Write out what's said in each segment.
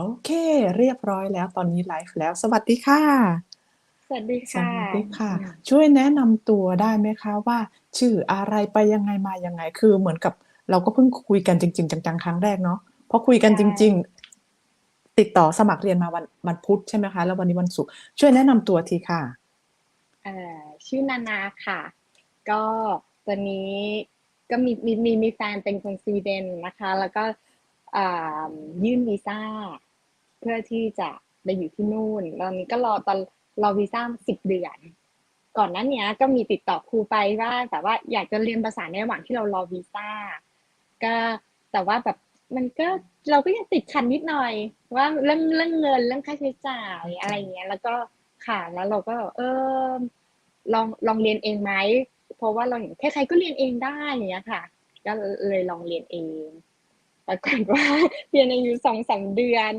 โอเค เรียบร้อยแล้วตอนนี้ไลฟ์แล้ว สวัสดีค่ะ สวัสดีสค่ะวัสดีค่ะอืมช่วยแนะนำตัวได้ไหมคะว่า ชื่ออะไรไปยังไงมายังไง คือเหมือนกับเราก็เพิ่งคุยกันจริง ๆ จังๆ ครั้งแรกเนาะพอคุยกันจริง ๆ ติดต่อสมัครเรียนมาวันวันพุธใช่ไหมคะ แล้ววันนี้วันศุกร์ช่วยแนะนำตัวทีค่ะเอ่อชื่อนานาค่ะ ก็ตอนนี้ก็มีมีมีมีแฟนเป็นคนสวีเดนนะคะ แล้วก็อ่ายื่นวีซ่า เพื่อที่จะไปอยู่ที่นู่น ตอนนี้ก็รอตอนรอวีซ่าสิบเดือน ก่อนนั้นเนี้ยก็มีติดต่อครูไปว่าแต่ว่าอยากจะเรียนภาษาในระหว่างที่เรารอวีซ่าก็แต่ว่าแบบมันก็เราก็ยังติดขันนิดหน่อย ว่าเรื่องเรื่องเงินเรื่องค่าใช้จ่ายอะไรเงี้ย แล้วก็ค่ะแล้วเราก็ เออลองลองเรียนเองไหมเพราะว่าเราเห็นใครๆก็เรียนเองได้อย่างเงี้ยค่ะ ก็เลยลองเรียนเองปรากฏว่าเรียนอายุสองสามเดือน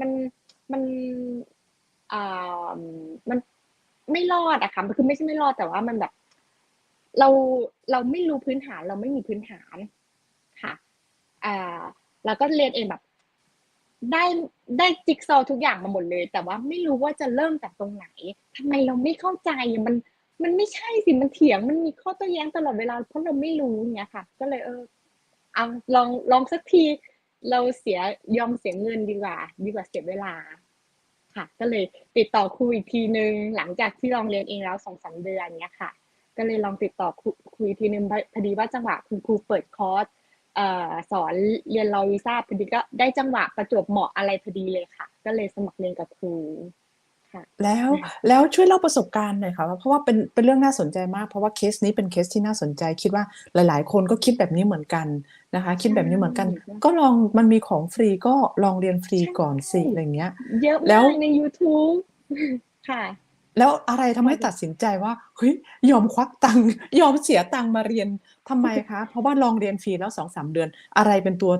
มันมันอ่ามันไม่รอดอะค่ะคือไม่ใช่ไม่รอดแต่ว่ามันแบบ เราเราไม่รู้พื้นฐาน เราไม่มีพื้นฐานค่ะอ่าแล้วก็เรียนเองแบบ ได้ได้จิ๊กซอทุกอย่างมาหมดเลย แต่ว่าไม่รู้ว่าจะเริ่มจากตรงไหนทำไมเราไม่เข้าใจมันมันไม่ใช่สิมันเถียงมันมีข้อโต้แย้งตลอดเวลาเพราะเราไม่รู้เงี้ยค่ะ ก็เลยเออเอาลองลองสักที เราเสียยอมเสียเงินดีกว่า ดีกว่าเสียเวลา ค่ะ ก็เลยติดต่อครูอีกทีนึง หลังจากที่ลองเรียนเองแล้วสองสามเดือนเนี้ยค่ะ ก็เลยลองติดต่อครูครูอีกทีนึงพอดีว่าจังหวะคุณครูเปิดคอร์สสอนเรียนรอวีซ่าพอดีก็ได้จังหวะประจวบเหมาะอะไรพอดีเลยค่ะ ก็เลยสมัครเรียนกับครู แล้วแล้วช่วยเล่าประสบการณ์หน่อยค่ะว่าเพราะว่าเป็นเป็นเรื่องน่าสนใจมาก เพราะว่าเคสนี้เป็นเคสที่น่าสนใจ คิดว่าหลาย ๆ คนก็คิดแบบนี้เหมือนกันนะคะ คิดแบบนี้เหมือนกันใช่ก็ลองมันมีของฟรีก็ลองเรียนฟรีก่อนสิใช่อะไรเงี้ยเยอะแล้มาวกใน YouTube ค่ะ แล้วอะไรทำให้ตัดสินใจว่าเฮ้ยยอมควักตังค์ยอมเสียตังค์มาเรียนทำไมคะ เพราะว่าลองเรียนฟรีแล้วสองสามเดือน อะไรเป็นตัว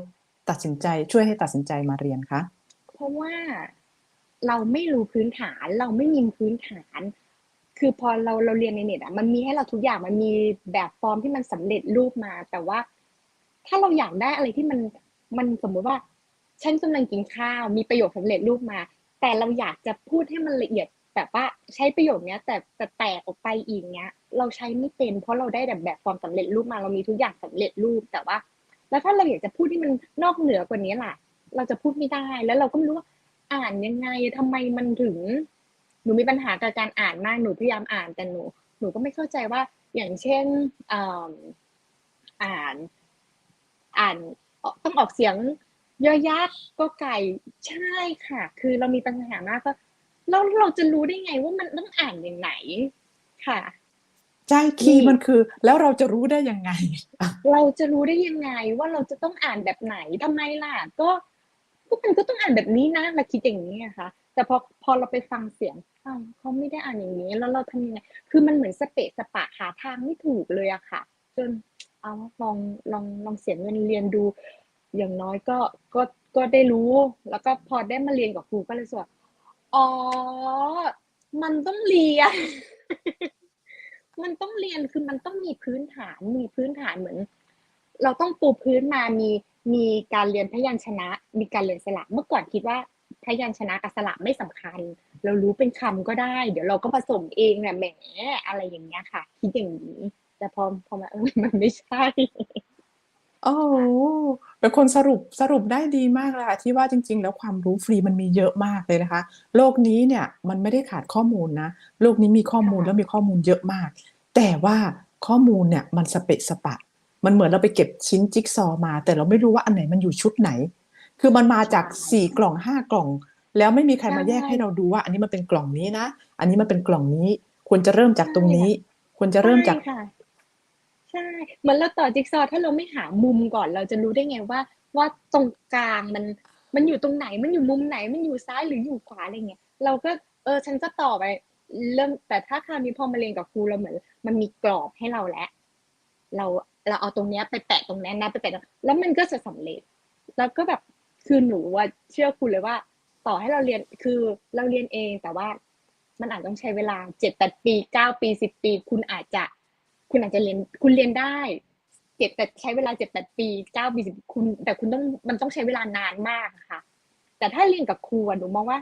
ตัดสินใจช่วยให้ตัดสินใจมาเรียนคะเพราะว่า เราไม่รู้พื้นฐาน เราไม่มีพื้นฐาน คือพอเราเราเรียนในเน็ตอะมันมีให้เราทุกอย่างมันมีแบบฟอร์มที่มันสำเร็จรูปมา แต่ว่า ถ้าเราอยากได้อะไรที่มันมันสมมุติว่า ฉันกำลังกินข้าว มีประโยคสำเร็จรูปมา แต่เราอยากจะพูดให้มันละเอียดแบบว่าใช้ประโยคเนี้ย แต่แต่แตกออกไปอีกเนี้ย เราใช้ไม่เป็นเพราะเราได้แบบแบบฟอร์มสำเร็จรูปมา เรามีทุกอย่างสำเร็จรูปแต่ว่า แล้วถ้าเราอยากจะพูดที่มันนอกเหนือกว่านี้ล่ะ เราจะพูดไม่ได้แล้วเราก็ไม่รู้ว่า อ่านยังไงทำไมมันถึง หนูมีปัญหากับการอ่านมากหนูพยายามอ่านแต่หนู หนูก็ไม่เข้าใจว่าอย่างเช่นอ่าอ่าน อ่านต้องออกเสียงยอยักษ์ก็ไก่ใช่ค่ะ คือเรามีปัญหามากก็แล้วเราจะรู้ได้ไงว่ามันต้องอ่านอย่างไหนค่ะใจคีย์นี่มันคือ แล้วเราจะรู้ได้ยังไงอะเราจะรู้ได้ยังไงว่าเราจะต้องอ่านแบบไหนทำไมล่ะ ก็ ก็มันก็ต้องอ่านแบบนี้นะเราคิดอย่างนี้นะคะแต่พอพอเราไปฟังเสียงเขาไม่ได้อ่านอย่างนี้ แล้วเราทำยังไงคือมันเหมือนสเปะสปะหาทางไม่ถูกเลยอะค่ะ จนเอาลองลองลองเสียเงินเรียนดู อย่างน้อยก็ก็ก็ได้รู้ แล้วก็พอได้มาเรียนกับครูก็เลยสวาอ๋อ มันต้องเรียน มันต้องเรียนคือมันต้องมีพื้นฐาน มีพื้นฐานเหมือน เราต้องปูพื้นมามี มีการเรียนพยัญชนะ มีการเรียนสระเมื่อก่อนคิดว่าพยัญชนะกับสระไม่สำคัญ เรารู้เป็นคำก็ได้ เดี๋ยวเราก็ผสมเองแหละแหมอะไรอย่างเงี้ยค่ะ คิดอย่างนี้ แต่พอพอมาเออมันไม่ใช่โอ้โหเป็นคนสรุปสรุปได้ดีมากเลยค่ะที่ว่าจริง ๆ แล้วความรู้ฟรีมันมีเยอะมากเลยนะคะ โลกนี้เนี่ยมันไม่ได้ขาดข้อมูลนะ โลกนี้มีข้อมูลค่ะแล้วมีข้อมูลเยอะมาก แต่ว่าข้อมูลเนี่ยมันสเปะสปะ มันเหมือนเราไปเก็บชิ้นจิ๊กซอว์มา แต่เราไม่รู้ว่าอันไหนมันอยู่ชุดไหน คือมันมาจากสี่กล่องห้ากล่อง แล้วไม่มีใครมาแยกให้เราดูว่า อันนี้มันเป็นกล่องนี้นะ อันนี้มันเป็นกล่องนี้ ควรจะเริ่มจากตรงนี้ ควรจะเริ่มจากใช่ค่ะใช่เหมือนเราต่อจิ๊กซอว์ถ้าเราไม่หามุมก่อน เราจะรู้ได้ไงว่า ว่าตรงกลางมันมันอยู่ตรงไหนมันอยู่มุมไหนมันอยู่ซ้ายหรืออยู่ขวาอะไรเงี้ยเราก็เออฉันก็ต่อไปเริ่มแต่ถ้าคราวนี้พอมาเรียนกับครูเราเหมือน มันมีกรอบให้เราแล้วเรา เราเอาตรงเนี้ยไปแปะตรงนั้นนะไปแปะแล้วมันก็จะสำเร็จ แล้วก็แบบคือหนูว่าเชื่อคุณเลยว่า ต่อให้เราเรียนคือเราเรียนเองแต่ว่ามันอาจต้องใช้เวลาเจ็ดแปดปีเก้าปีสิบปี คุณอาจจะ คุณอาจจะเรียนคุณเรียนได้เจ็ดแต่ใช้เวลาเจ็ดแปดปีเก้าปีสิบคุณ แต่คุณต้องมันต้องใช้เวลานานมากค่ะ แต่ถ้าเรียนกับครูหนูมองว่า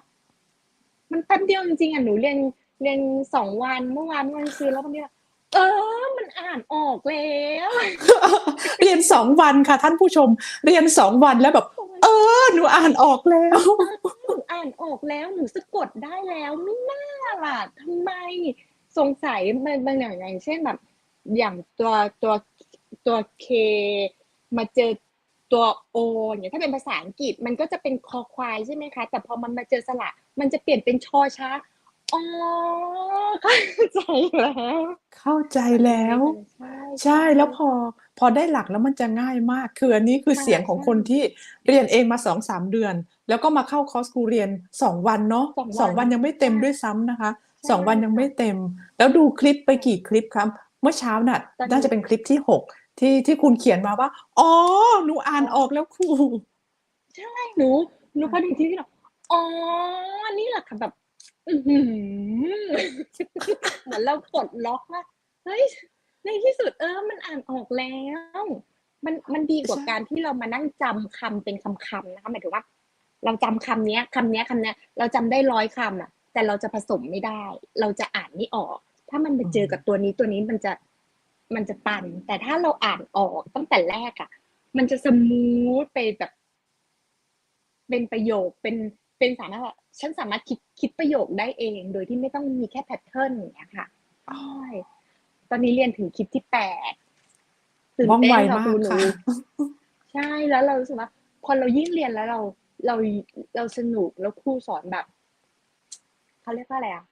มันแป๊บเดียวจริงๆอะหนูเรียนเรียนสองวันเมื่อวานเมื่อวันซื้อแล้ววันเนี้ย เออ มันอ่านออกแล้ว เรียนสองวันค่ะ ท่านผู้ชม เรียนสองวันแล้วแบบ เออ หนูอ่านออกแล้ว หนูอ่านออกแล้ว หนูสะกดได้แล้ว ไม่น่าล่ะทำไม สงสัยบางบางอย่างอย่างเช่นแบบ อย่างตัวตัวตัวเคมาเจอตัวโอเนี่ยถ้าเป็นภาษาอังกฤษมันก็จะเป็นคอควายใช่ไหมคะ แต่พอมันมาเจอสระมันจะเปลี่ยนเป็นชอช้าง อ๋อเข้าใจแล้ว เข้าใจแล้วใช่ใช่แล้วพอ พอได้หลักแล้วมันจะง่ายมาก คืออันนี้คือเสียงของคนที่เรียนเองมาสองสามเดือน แล้วก็มาเข้าคอร์สครูเรียนสองวันเนาะสองวันยังไม่เต็มด้วยซ้ำนะคะสองวันยังไม่เต็ม แล้วดูคลิปไปกี่คลิปครับ เมื่อเช้าน่ะ น่าจะเป็นคลิปที่หกที่ที่คุณเขียนมาว่า อ๋อ หนูอ่านออกแล้วครู ใช่ หนู หนูพอถึงที่ที่เราอ๋อ นี่แหละค่ะแบบอื้อหือ เหมือนเราปลดล็อกว่าเฮ้ยในที่สุดเออ มันอ่านออกแล้ว มันมันดีกว่าการที่เรามานั่งจำคำเป็นคำๆนะคะหมายถึงว่า เราจำคำเนี้ยคำเนี้ยคำเนี้ย เราจำได้ร้อยคำอะ แต่เราจะผสมไม่ได้ เราจะอ่านไม่ออก ถ้ามันไปเจอกับตัวนี้ตัวนี้มันจะมันจะตัน แต่ถ้าเราอ่านออกตั้งแต่แรกอะ มันจะสมูทไปแบบ เป็นประโยคเป็น เป็นสามารถว่าฉันสามารถคิดคิดประโยคได้เอง โดยที่ไม่ต้องมีแค่แพทเทิร์นอย่างเงี้ยค่ะใช่ตอนนี้เรียนถึงคลิปที่แปดตื่นว่องเต้นไวค่ะมาครูกหนูค่ะใช่แล้วเรารู้สึกว่าพอเรายิ่งเรียนแล้วเราเราเราสนุกแล้วครูสอนแบบเขาเรียกว่าอะไรอะ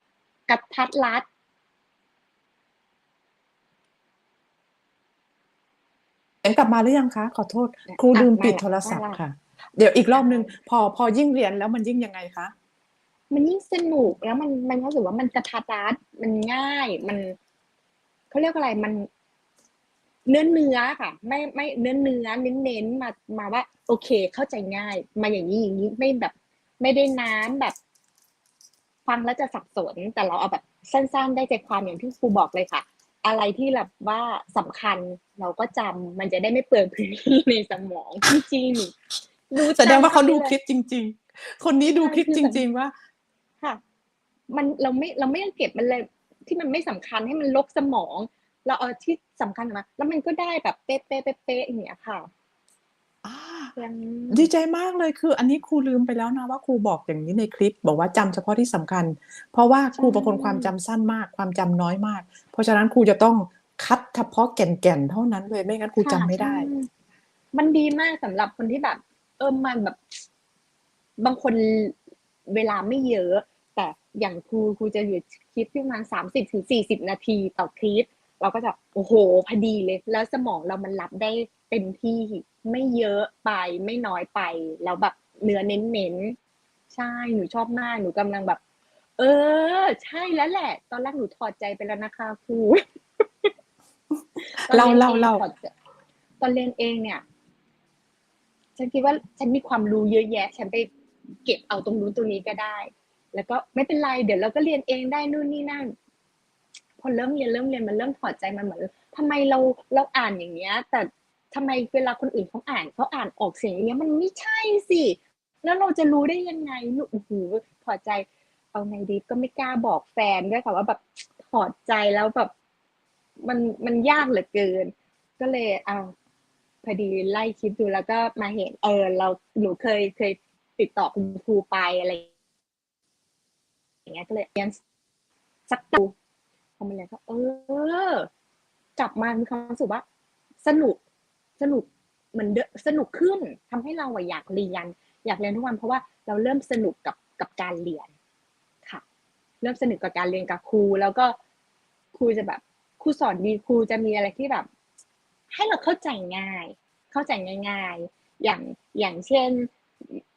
กระทัดรัดเสียงกลับมาหรือยังคะ ขอโทษ ครูลืมปิดโทรศัพท์ค่ะ เดี๋ยวอีกรอบนึงพอพอยิ่งเรียนแล้วมันยิ่งยังไงคะมันยิ่งสนุกแล้วมันมันรู้สึกว่ามันกระทัดรัดมันง่ายมันเขาเรียกอะไรมันเนื้อเนื้อค่ะ ไม่ไม่เนื้อเนื้อเน้นเน้นมามาว่า โอเค เข้าใจง่าย มาอย่างนี้อย่างนี้ไม่แบบ ไม่ได้น้ำแบบ ฟังแล้วจะสับสน แต่เราเอาแบบสั้น ๆ ได้ใจความอย่างที่ครูบอกเลยค่ะ อะไรที่แบบว่าสำคัญเราก็จำมันจะได้ไม่เปลืองพื้นที่ในสมองจริง ดูแสดงว่าเขาดูจำคลิปจริง ๆ คนนี้ดูคลิปจริง ๆ ว่า ค่ะ มันเราไม่เราไม่ต้องเก็บมันเลยที่มันไม่สำคัญให้มันลกสมอง เราเอาที่สำคัญมาแล้วมันก็ได้แบบเป๊ะเป๊ะเป๊ะเป๊ะอย่างเงี้ยค่ะอ่ายังดีใจมากเลยคือ อันนี้ครูลืมไปแล้วนะว่าครูบอกอย่างนี้ในคลิป บอกว่าจำเฉพาะที่สำคัญ เพราะว่าครูเป็นคนความจำสั้นมาก ความจำน้อยมาก เพราะฉะนั้นครูจะต้องคัดเฉพาะแก่นๆเท่านั้นเลยไม่งั้นครูจำไม่ได้ค่ะใช่มันดีมากสำหรับคนที่แบบ เออมันแบบ บางคนเวลาไม่เยอะ แต่อย่างครูครูจะอยู่คลิปที่ประมาณสามสิบถึงสี่สิบนาทีต่อคลิป เราก็จะโอ้โหพอดีเลย แล้วสมองเรามันรับได้เต็มที่ไม่เยอะไปไม่น้อยไป แล้วแบบเนื้อเน้นๆใช่หนูชอบมากหนูกำลังแบบ เออ ใช่แล้วแหละ ตอนแรกหนูถอดใจไปแล้วนะคะครูเล่าเล่าเล่าตอนเรียนเองเนี่ย ฉันคิดว่าฉันมีความรู้เยอะแยะ ฉันไปเก็บเอาตรงนู้นตรงนี้ก็ได้ แล้วก็ไม่เป็นไรเดี๋ยวเราก็เรียนเองได้นู่นนี่นั่นพอเริ่มเรียนเริ่มเรียนมันเริ่มถอดใจมันเหมือนทำไมเราเราอ่านอย่างเงี้ย แต่ทำไมเวลาคนอื่นเขาอ่านเขาอ่านออกเสียงอย่างเงี้ยมันไม่ใช่สิแล้วเราจะรู้ได้ยังไงหนูโอ้โหถอดใจเอาไงดีก็ไม่กล้าบอกแฟนด้วยค่ะว่าแบบถอดใจแล้วแบบมันมันยากเหลือเกิน ก็เลยเอา พอดีไล่คลิปดูแล้วก็มาเห็น เออ เราหนูเคยเคยติดต่อคุณครูไปอะไรอย่างเงี้ยก็เลยเรียนสักตูพอมาเรียก็เออ กลับมามีความรู้สึกว่า สนุกสนุกเหมือนเดสนุกขึ้นทำให้เราอยากเรียน อยากเรียนทุกวันเพราะว่าเราเริ่มสนุกกับกับการเรียนค่ะ เริ่มสนุกกับการเรียนกับครู แล้วก็ครูจะแบบครูสอนดีครูจะมีอะไรที่แบบ ให้เราเข้าใจง่าย เข้าใจง่าย ๆ อย่างอย่างเช่น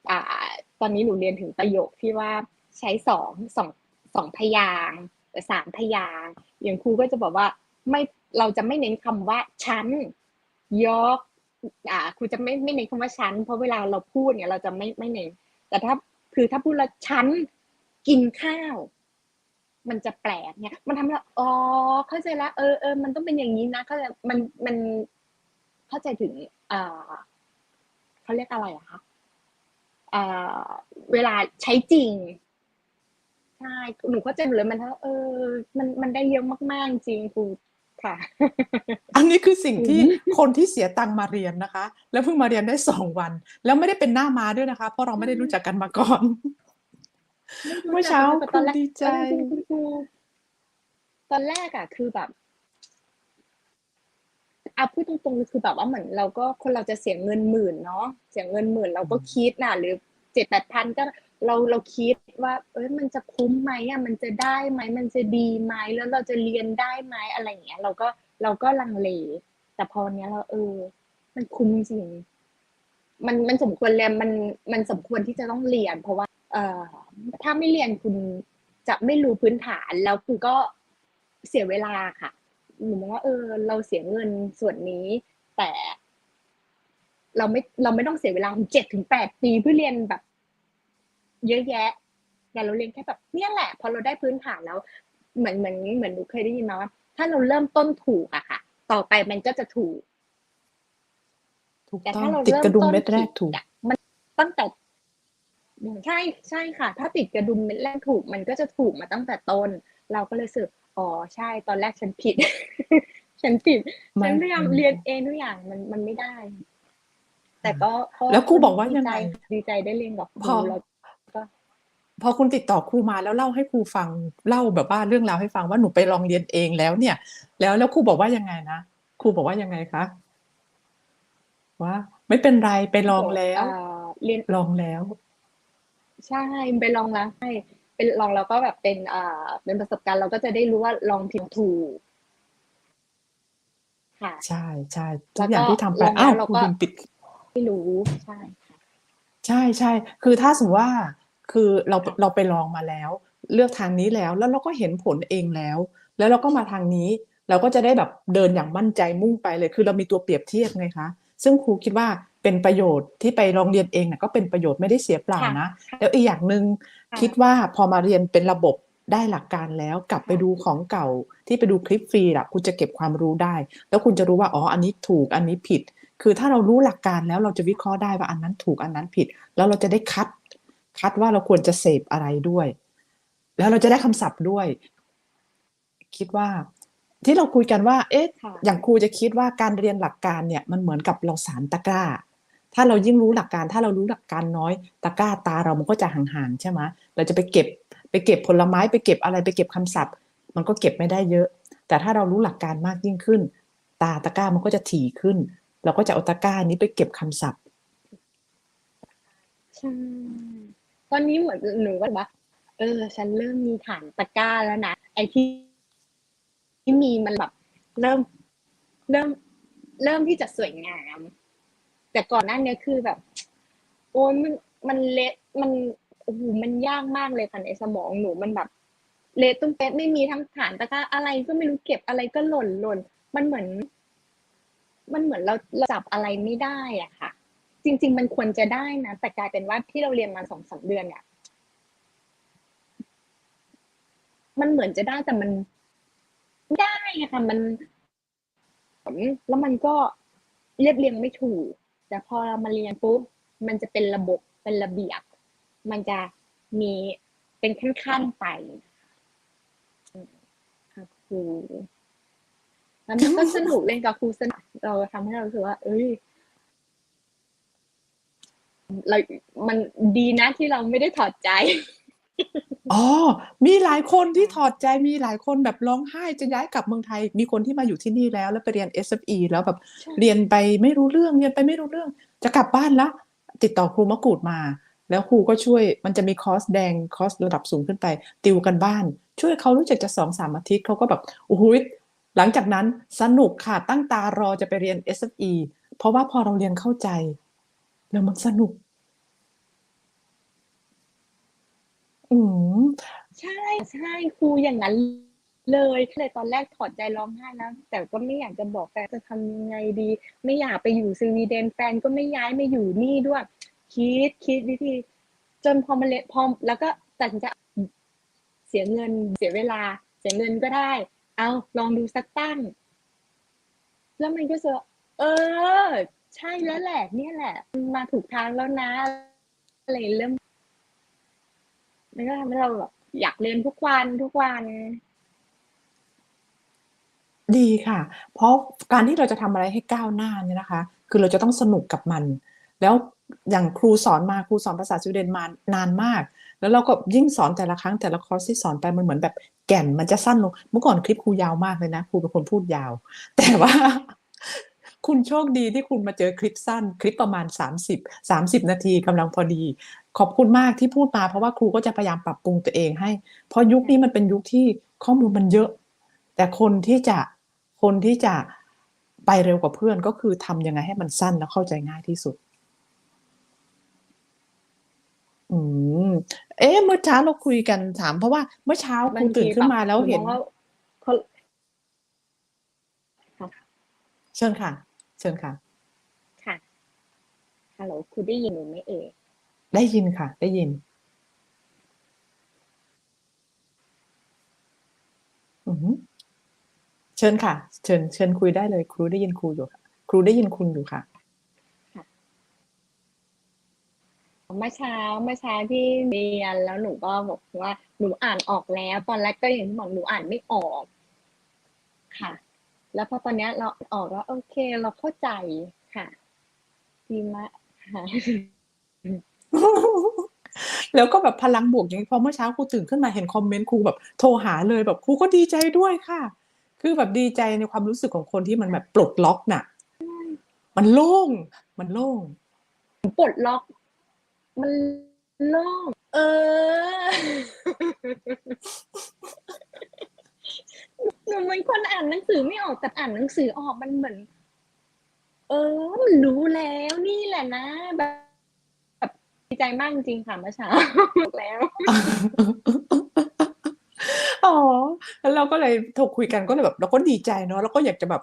อ่าตอนนี้หนูเรียนถึงประโยคที่ว่าใช้สองสองสองพยางสามพยางอย่างครูก็จะบอกว่าไม่เราจะไม่เน้นคำว่าฉันยกอ่าครูจะไม่ไม่เน้นคำว่าฉันเพราะเวลาเราพูดเนี่ยเราจะไม่ไม่เน้นแต่ถ้าคือถ้าพูดแล้วฉันกินข้าว มันจะแปลกเนี่ย มันทำให้เราอ๋อเข้าใจแล้วเออเออมันต้องเป็นอย่างนี้นะเข้าใจมันมันเข้าใจถึงอ่าเขาเรียกอะไรอะคะอ่าเวลาใช้จริงใช่หนูเข้าใจหมดเลยมันเท่าเออ มันมันได้เยอะมากๆจริงครูค่ะ อันนี้คือสิ่งที่อืมคนที่เสียตังค์มาเรียนนะคะ แล้วเพิ่งมาเรียนได้สองวัน แล้วไม่ได้เป็นหน้าม้าด้วยนะคะ เพราะเราไม่ได้รู้จักกันมาก่อน เมื่อเช้าแต่ตอนแรกคุณดีใจเออจริงๆคุณครูตอนแรกอะคือแบบเอาพูดตรงๆเลยคือแบบว่าเหมือนเราก็คนเราจะเสียเงินหมื่นเนาะเสียเงินหมื่นเราก็คิดน่ะหรือเจ็ดแปดพันก็เราเราคิดว่า เอ้ยมันจะคุ้มไหมอะมันจะได้ไหมมันจะดีไหมแล้วเราจะเรียนได้ไหมอะไรอย่างเงี้ย เราก็เราก็ลังเล แต่พอวันเนี้ยเราเออ มันคุ้มจริง มันมันสมควรเรียนมันมันสมควรที่จะต้องเรียน เพราะว่า เอ่อถ้าไม่เรียนคุณจะไม่รู้พื้นฐานแล้วคุณก็เสียเวลาค่ะหนูมองว่าเออ เราเสียเงินส่วนนี้ แต่ เราไม่เราไม่ต้องเสียเวลาเจ็ดถึงแปดปีเพื่อเรียนแบบ เยอะแยะ แต่เราเรียนแค่แบบเนี่ยแหละ พอเราได้พื้นฐานแล้ว เหมือนเหมือนเหมือนหนูเคยได้ยินมาว่า ถ้าเราเริ่มต้นถูกอะค่ะ ต่อไปมันก็จะถูก ถูกแต่ต้อถ้างเราติดเริ่มกระดุมต้นเม็ดแรกผิถูกอะมันตั้งแต่ใช่ใช่ค่ะ ถ้าติดกระดุมเม็ดแรกถูก มันก็จะถูกมาตั้งแต่ต้น เราก็เลยรู้สึกอ๋อใช่ตอนแรกฉันผิด ฉันผิดไม่ฉันพยายามเรียนเองทุกอย่างมันมันไม่ได้ แต่ก็ก็แล้วครูบอกว่ายังไงดีใจดีใจได้เรียนกับคพรูอแล้วก็พอคุณติดต่อครูมาแล้วเล่าให้ครูฟังเล่าแบบว่าเรื่องราวให้ฟังว่าหนูไปลองเรียนเองแล้วเนี่ย แล้วแล้วครูบอกว่ายังไงนะครูบอกว่ายังไงคะ ว่า ไม่เป็นไรไปลองแล้วเอ่อเรียนลองแล้ว ใช่ไปลองแล้วใช่เป็นลองแล้วก็แบบเป็นอ่าเป็นประสบการณ์เราก็จะได้รู้ว่าลองผิดถูกค่ะใช่ใช่ทุแล้วกอย่างก็ที่ทำไปลองแล้วอ้าวเราครูก็ลืมปิดไม่รู้ใช่ค่ะใช่ใช่คือถ้าสมมติว่าคือเราเราไปลองมาแล้ว เลือกทางนี้แล้วแล้วเราก็เห็นผลเองแล้ว แล้วเราก็มาทางนี้ เราก็จะได้แบบเดินอย่างมั่นใจมุ่งไปเลย คือเรามีตัวเปรียบเทียบไงคะ ซึ่งครูคิดว่าเป็นประโยชน์ที่ไปลองเรียนเองน่ะก็เป็นประโยชน์ไม่ได้เสียเปล่าค่ะนะค่ะแล้วอีกอย่างหนึ่งค่ะคิดว่าพอมาเรียนเป็นระบบได้หลักการแล้วกลับไปค่ะดูของเก่าที่ไปดูคลิปฟรีล่ะ คุณจะเก็บความรู้ได้ แล้วคุณจะรู้ว่าอ๋ออันนี้ถูกอันนี้ผิด คือถ้าเรารู้หลักการแล้วเราจะวิเคราะห์ได้ว่าอันนั้นถูกอันนั้นผิด แล้วเราจะได้คัด คัดว่าเราควรจะเสพอะไรด้วย แล้วเราจะได้คำศัพท์ด้วย คิดว่า ที่เราคุยกันว่า เอ๊ะค่ะอย่างครูจะคิดว่าการเรียนหลักการเนี่ยมันเหมือนกับเราสารตะกร้า ถ้าเรายิ่งรู้หลักการ ถ้าเรารู้หลักการน้อย ตะกร้าตาเรามันก็จะห่างๆใช่ไหมเราจะไปเก็บ ไปเก็บผลไม้ไปเก็บอะไรไปเก็บคำศัพท์ มันก็เก็บไม่ได้เยอะ แต่ถ้าเรารู้หลักการมากยิ่งขึ้น ตาตะกร้ามันก็จะถี่ขึ้น เราก็จะเอาตะกร้านี้ไปเก็บคำศัพท์ใช่ตอนนี้เหมือนหนูก็แบบว่าเออ ฉันเริ่มมีฐานตะกร้าแล้วนะไอ้ที่ ที่มีมันแบบเริ่มเริ่มเริ่มที่จะสวยงาม แต่ก่อนหน้านี้คือแบบ โอ้ยมันมันเละมันโอ้โหมันยากมากเลยค่ะในสมองหนูมันแบบ เละตุ้มเป๊ะไม่มีทั้งฐานตะกร้าอะไรก็ไม่รู้เก็บอะไรก็หล่นหล่นมันเหมือน มันเหมือนเราเราจับอะไรไม่ได้อะค่ะ จริง ๆ มันควรจะได้นะแต่กลายเป็นว่าที่เราเรียนมาสองสามเดือนเนี่ยมันเหมือนจะได้แต่มัน ไม่ได้ค่ะมันแล้วมันก็เรียบเรียงไม่ถูก แต่พอเรามาเรียนปุ๊บมันจะเป็นระบบเป็นระเบียบ มันจะมีเป็นขั้นๆไปค่ะครูแล้วมันก็สนุกเล่นกับครูสนุกเราทำให้เรารู้สึกว่า เอ้ยเรา มันดีนะที่เราไม่ได้ถอดใจ อ๋อ มีหลายคนที่ถอดใจมีหลายคนแบบร้องไห้จะย้ายกลับเมืองไทย มีคนที่มาอยู่ที่นี่แล้ว แล้วไปเรียน SFE แล้วแบบใช่เรียนไปไม่รู้เรื่องเรียนไปไม่รู้เรื่อง จะกลับบ้านแล้วติดต่อครูมะกรูดมา แล้วครูก็ช่วยมันจะมีคอร์สแดงคอร์สระดับสูงขึ้นไป ติวกันบ้าน ช่วยเขารู้จักจะสองสามอาทิตย์เขาก็แบบโอ้โหยหลังจากนั้นสนุกค่ะตั้งตารอจะไปเรียน SFE เพราะว่าพอเราเรียนเข้าใจ แล้วมันสนุก อืม ใช่ ใช่ครูอย่างนั้น เลยเลยตอนแรกถอดใจร้องไห้นะ แต่ก็ไม่อยากจะบอกแฟนจะทำยังไงดี ไม่อยากไปอยู่สวีเดนแฟนก็ไม่ย้ายมาอยู่นี่ด้วย คิดคิดวิธี จนพอมาเละพอแล้วก็ตัดสินใจเสียเงินเสียเวลา เสียเงินก็ได้ เอาลองดูสักตั้ง แล้วมันก็จะเออ ใช่แล้วแหละเนี่ยแหละ มาถูกทางแล้วนะเลยเริ่ม มันก็ทำให้เราแบบอยากเรียนทุกวันทุกวัน ดีค่ะ เพราะการที่เราจะทำอะไรให้ก้าวหน้าเนี่ยนะคะ คือเราจะต้องสนุกกับมัน แล้วอย่างครูสอนมาครูสอนภาษาสวีเดนมานานมาก แล้วเราก็ยิ่งสอนแต่ละครั้งแต่ละคอร์สที่สอนไปมันเหมือนแบบแก่นมันจะสั้นลง เมื่อก่อนคลิปครูยาวมากเลยนะครูเป็นคนพูดยาว แต่ว่า คุณโชคดีที่คุณมาเจอคลิปสั้น คลิปประมาณ 30 30 นาทีกำลังพอดี ขอบคุณมากที่พูดมาเพราะว่าครูก็จะพยายามปรับปรุงตัวเองให้ เพราะยุคนี้มันเป็นยุคที่ข้อมูลมันเยอะ แต่คนที่จะคนที่จะไปเร็วกว่าเพื่อนก็คือทำยังไงให้มันสั้นแล้วเข้าใจง่ายที่สุด อืม เอ๊ะเมื่อเช้าเราคุยกันถาม เพราะว่าเมื่อเช้าครูตื่นขึ้นมาแล้วเห็นบางทีแบบเขาเชิญค่ะ เชิญค่ะ ค่ะ ฮัลโหลคุณได้ยินหนูไหมเอ่ยได้ยินค่ะ ได้ยิน อือหือเชิญค่ะ เชิญ เชิญคุยได้เลย ครูได้ยินครูอยู่ค่ะ ครูได้ยินคุณอยู่ค่ะ เมื่อเช้าเมื่อเช้าที่เรียนแล้วหนูก็บอกว่าหนูอ่านออกแล้ว ตอนแรกก็อย่างที่บอกหนูอ่านไม่ออก ค่ะ แล้วพอตอนเนี้ยเราออกแล้วโอเค เราเข้าใจค่ะดีมากค่ะแล้วก็แบบพลังบวกอย่างนี้พอเมื่อเช้าครูตื่นขึ้นมาเห็นคอมเมนต์ครูแบบโทรหาเลยแบบครูก็ดีใจด้วยค่ะ คือแบบดีใจในความรู้สึกของคนที่มันแบบปลดล็อกน่ะ มันโล่ง มันโล่งปลดล็อก มันโล่ง เออ หนูเป็นคนอ่านหนังสือไม่ออกแต่อ่านหนังสือออกมันเหมือน เออมันรู้แล้วนี่แหละนะแบบแบบดีใจมากจริงค่ะเมื่อเช้าแล้วอ๋อแล้วเราก็เลยถกคุยกันก็เลยแบบ เราก็ดีใจเนาะแล้วก็อยากจะแบบ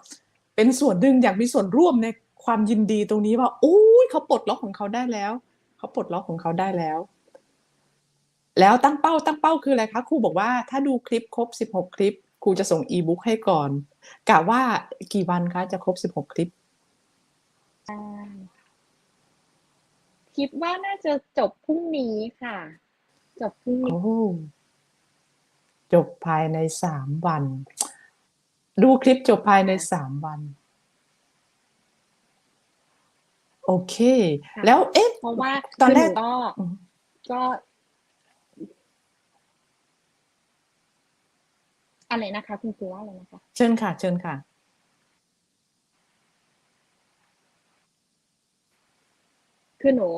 เป็นส่วนหนึ่งอยากมีส่วนร่วมในความยินดีตรงนี้ว่าโอ้ยเขาปลดล็อกของเขาได้แล้วเขาปลดล็อกของเขาได้แล้ว แล้วตั้งเป้าตั้งเป้าคืออะไรคะครูบอกว่าถ้าดูคลิปครบสิบหกคลิป ครูจะส่งอีบุ๊กให้ก่อนกะว่ากี่วันคะจะครบสิบหกคลิป คิดว่าน่าจะจบพรุ่งนี้ค่ะ จบพรุ่งนี้โอ้จบภายในสามวัน ดูคลิปจบภายในสามวัน โอเคค่ะแล้วเอ๊ะเพราะว่าตอนแรกคืหก็อืมก็ อะไรนะคะ คุณครูว่าอะไรนะคะ เชิญค่ะ เชิญค่ะ คือหนู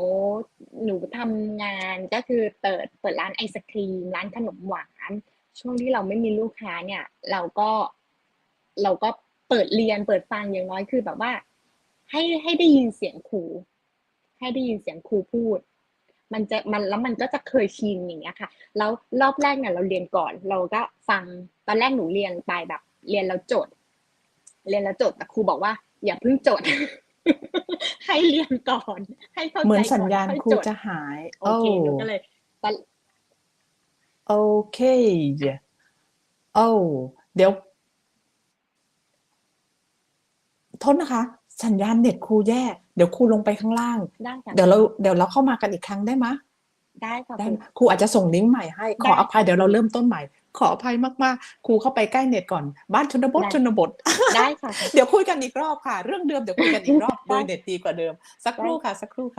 หนูทำงานก็คือเปิดเปิดร้านไอศครีม ร้านขนมหวาน ช่วงที่เราไม่มีลูกค้าเนี่ย เราก็เราก็เปิดเรียนเปิดฟังอย่างน้อยคือแบบว่า ให้ให้ได้ยินเสียงครูให้ได้ยินเสียงครูพูด มันจะมันแล้วมันก็จะเคยชินอย่างเงี้ยค่ะ แล้วรอบแรกเนี่ยเราเรียนก่อน เราก็ฟังตอนแรกหนูเรียนไปแบบ เรียนแล้วจด เรียนแล้วจดแต่ครูบอกว่า อย่าเพิ่งจด ให้เรียนก่อน ให้เข้าใจเหมือนสัญญาณก่อนครูอยจดจะหายโอเคหนูก็เลยตอนโอเคโอ้เดี๋ยวโทษนะคะ สัญญาณเน็ตครูแย่ เดี๋ยวครูลงไปข้างล่าง ได้ค่ะเดี๋ยวเราเดี๋ยวเราเข้ามากันอีกครั้งได้ไหมะได้ค่ะได้คุณไหมครูอาจจะส่งลิงก์ใหม่ให้ ขอได้อภัยเดี๋ยวเราเริ่มต้นใหม่ ขออภัยมากๆ ครูเข้าไปใกล้เน็ตก่อน บ้านชนบทได้ชนบท ได้ค่ะ เดี๋ยวคุยกันอีกรอบค่ะ เรื่องเดิมเดี๋ยวคุยกันอีกรอบได้โดยเน็ตดีกว่าเดิม สักครู่ค่ะสักครู่ค่ะ